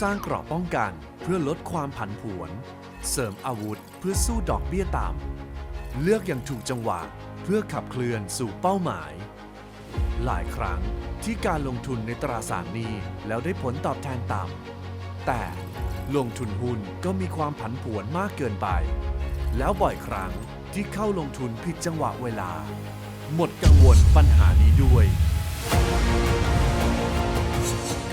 สร้างเกราะป้องกันเพื่อลดความผันผวน เสริมอาวุธเพื่อสู้ดอกเบี้ยต่ำเลือกอย่างถูกจังหวะเพื่อขับเคลื่อนสู่เป้าหมาย หลายครั้งที่การลงทุนในตราสารนี้แล้วได้ผลตอบแทนต่ำแต่ลงทุนหุ้นก็มีความผันผวนมากเกินไป แล้วบ่อยครั้งที่เข้าลงทุนผิดจังหวะเวลา หมดกังวลปัญหานี้ด้วย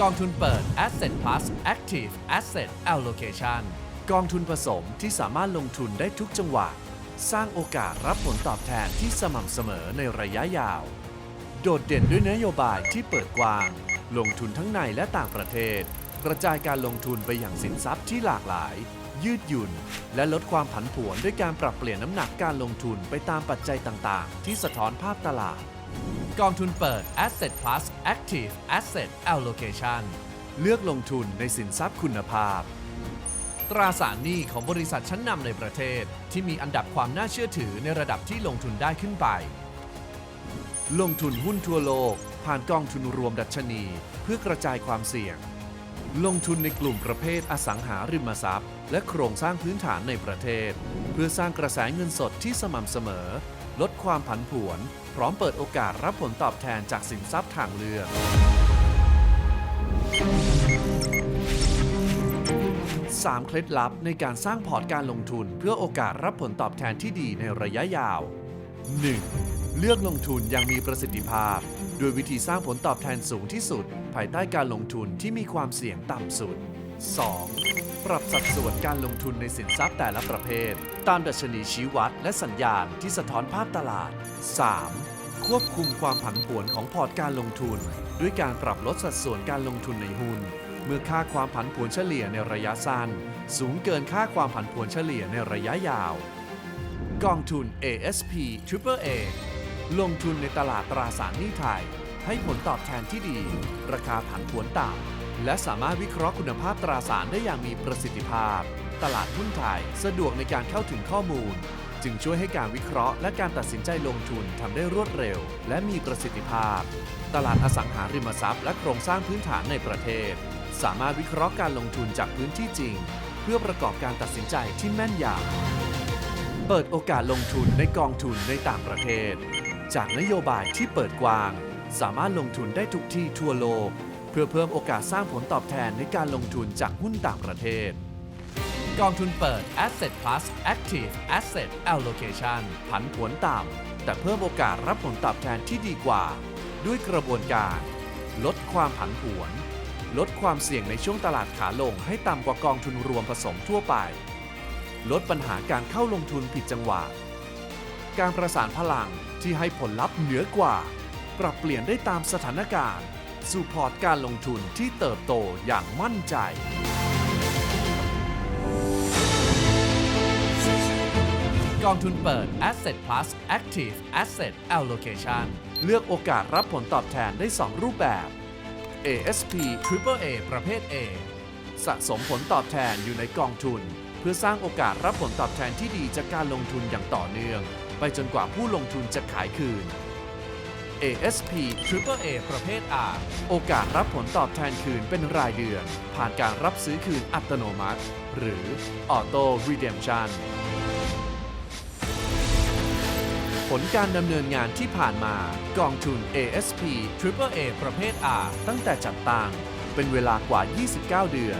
กองทุนเปิด Asset Plus Active Asset Allocation กองทุนผสมที่สามารถลงทุนได้ทุกจังหวะ สร้างโอกาสรับผลตอบแทนที่สม่ำเสมอในระยะยาว โดดเด่นด้วยนโยบายที่เปิดกว้าง ลงทุนทั้งในและต่างประเทศ กระจายการลงทุนไปอย่างสินทรัพย์ที่หลากหลาย ยืดหยุ่น และลดความผันผวนด้วยการปรับเปลี่ยนน้ำหนักการลงทุนไปตามปัจจัยต่างๆ ที่สะท้อนภาพตลาด กองทุนเปิด Asset Plus Active Asset Allocation เลือกลงทุนในสินทรัพย์คุณภาพ ตราสารหนี้ของบริษัทชั้นนำในประเทศ ที่มีอันดับความน่าเชื่อถือในระดับที่ลงทุนได้ขึ้นไป ลงทุนหุ้นทั่วโลก ผ่านกองทุนรวมดัชนี เพื่อกระจายความเสี่ยง ลงทุนในกลุ่มประเภทอสังหาริมทรัพย์ และโครงสร้างพื้นฐานในประเทศ เพื่อสร้างกระแสเงินสดที่สม่ำเสมอ ลดความผันผวน พร้อมเปิดโอกาสรับผลตอบแทนจากสินทรัพย์ทางเลือก 3 เคล็ดลับในการสร้างพอร์ตการลงทุนเพื่อโอกาสรับผลตอบแทนที่ดีในระยะยาว 1. เลือกลงทุนอย่างมีประสิทธิภาพโดยวิธีสร้างผลตอบแทนสูงที่สุด ภายใต้การลงทุนที่มีความเสี่ยงต่ำสุด 2. ปรับสัดส่วนการลงทุนในสินทรัพย์แต่ละประเภท ตามดัชนีชี้วัดและสัญญาณที่สะท้อนภาพตลาด 3. ควบคุมความผันผวนของพอร์ตการลงทุน ด้วยการปรับลดสัดส่วนการลงทุนในหุ้น เมื่อค่าความผันผวนเฉลี่ยในระยะสั้น สูงเกินค่าความผันผวนเฉลี่ยในระยะยาว กองทุน ASP Triple A ลงทุนในตลาดตราสารหนี้ไทย ให้ผลตอบแทนที่ดี ราคาผันผวนต่ำและสามารถวิเคราะห์คุณภาพตราสารได้อย่างมีประสิทธิภาพ ตลาดหุ้นไทยสะดวกในการเข้าถึงข้อมูล จึงช่วยให้การวิเคราะห์และการตัดสินใจลงทุนทำได้รวดเร็ว และมีประสิทธิภาพ ตลาดอสังหาริมทรัพย์และโครงสร้างพื้นฐานในประเทศ สามารถวิเคราะห์การลงทุนจากพื้นที่จริง เพื่อประกอบการตัดสินใจที่แม่นยำเปิดโอกาสลงทุนในกองทุนในต่างประเทศ จากนโยบายที่เปิดกว้าง สามารถลงทุนได้ทุกที่ทั่วโลก เพื่อเพิ่มโอกาสสร้างผลตอบแทนในการลงทุนจากหุ้นต่างประเทศ กองทุนเปิด Asset Plus Active Asset Allocation ผันผวนต่ำแต่เพิ่มโอกาสรับผลตอบแทนที่ดีกว่า ด้วยกระบวนการ ลดความผันผวน ลดความเสี่ยงในช่วงตลาดขาลงให้ต่ำกว่ากองทุนรวมผสมทั่วไป ลดปัญหาการเข้าลงทุนผิดจังหวะ การประสานพลังที่ให้ผลลัพธ์เหนือกว่า ปรับเปลี่ยนได้ตามสถานการณ์สู่พอร์ตการลงทุนที่เติบโตอย่างมั่นใจ กองทุนเปิด Asset Plus Active Asset Allocation เลือกโอกาสรับผลตอบแทนได้ 2 รูปแบบ ASP Triple A ประเภท A สะสมผลตอบแทนอยู่ในกองทุน เพื่อสร้างโอกาสรับผลตอบแทนที่ดีจากการลงทุนอย่างต่อเนื่อง ไปจนกว่าผู้ลงทุนจะขายคืน ASP Triple A ประเภท R โอกาสรับผลตอบแทนคืนเป็นรายเดือน ผ่านการรับซื้อคืนอัตโนมัติ หรือ Auto Redemption ผลการดำเนินงานที่ผ่านมากองทุน ASP Triple A ประเภท R ตั้งแต่จัดตั้งเป็นเวลากว่า 29 เดือน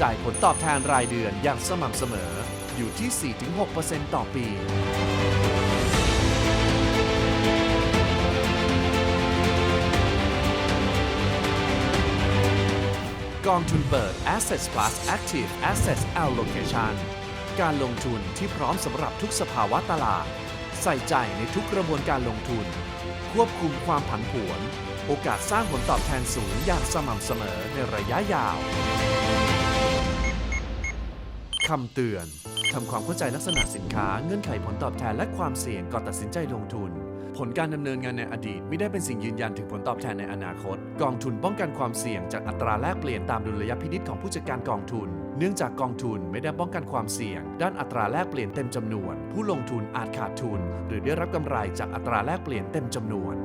จ่ายผลตอบแทนรายเดือนอย่างสม่ำเสมออยู่ที่ 4-6%ต่อปี กองทุนเปิด Asset Plus Active Asset Allocation การลงทุนที่พร้อมสำหรับทุกสภาวะตลาด ใส่ใจในทุกกระบวนการลงทุน ควบคุมความผันผวน โอกาสสร้างผลตอบแทนสูงอย่างสม่ำเสมอในระยะยาว คำเตือน ทำความเข้าใจลักษณะสินค้าเงื่อนไขผลตอบแทนและความเสี่ยงก่อนตัดสินใจลงทุน ผลการดำเนินงานในอดีตไม่ได้เป็นสิ่งยืนยันถึงผลตอบแทนในอนาคต กองทุนป้องกันความเสี่ยงจากอัตราแลกเปลี่ยนตามดุลยพินิษของผู้จัดการกองทุน เนื่องจากกองทุนไม่ได้ป้องกันความเสี่ยง ด้านอัตราแลกเปลี่ยนเต็มจำนวน ผู้ลงทุนอาจขาดทุน หรือได้รับกำไรจากอัตราแลกเปลี่ยนเต็มจำนวน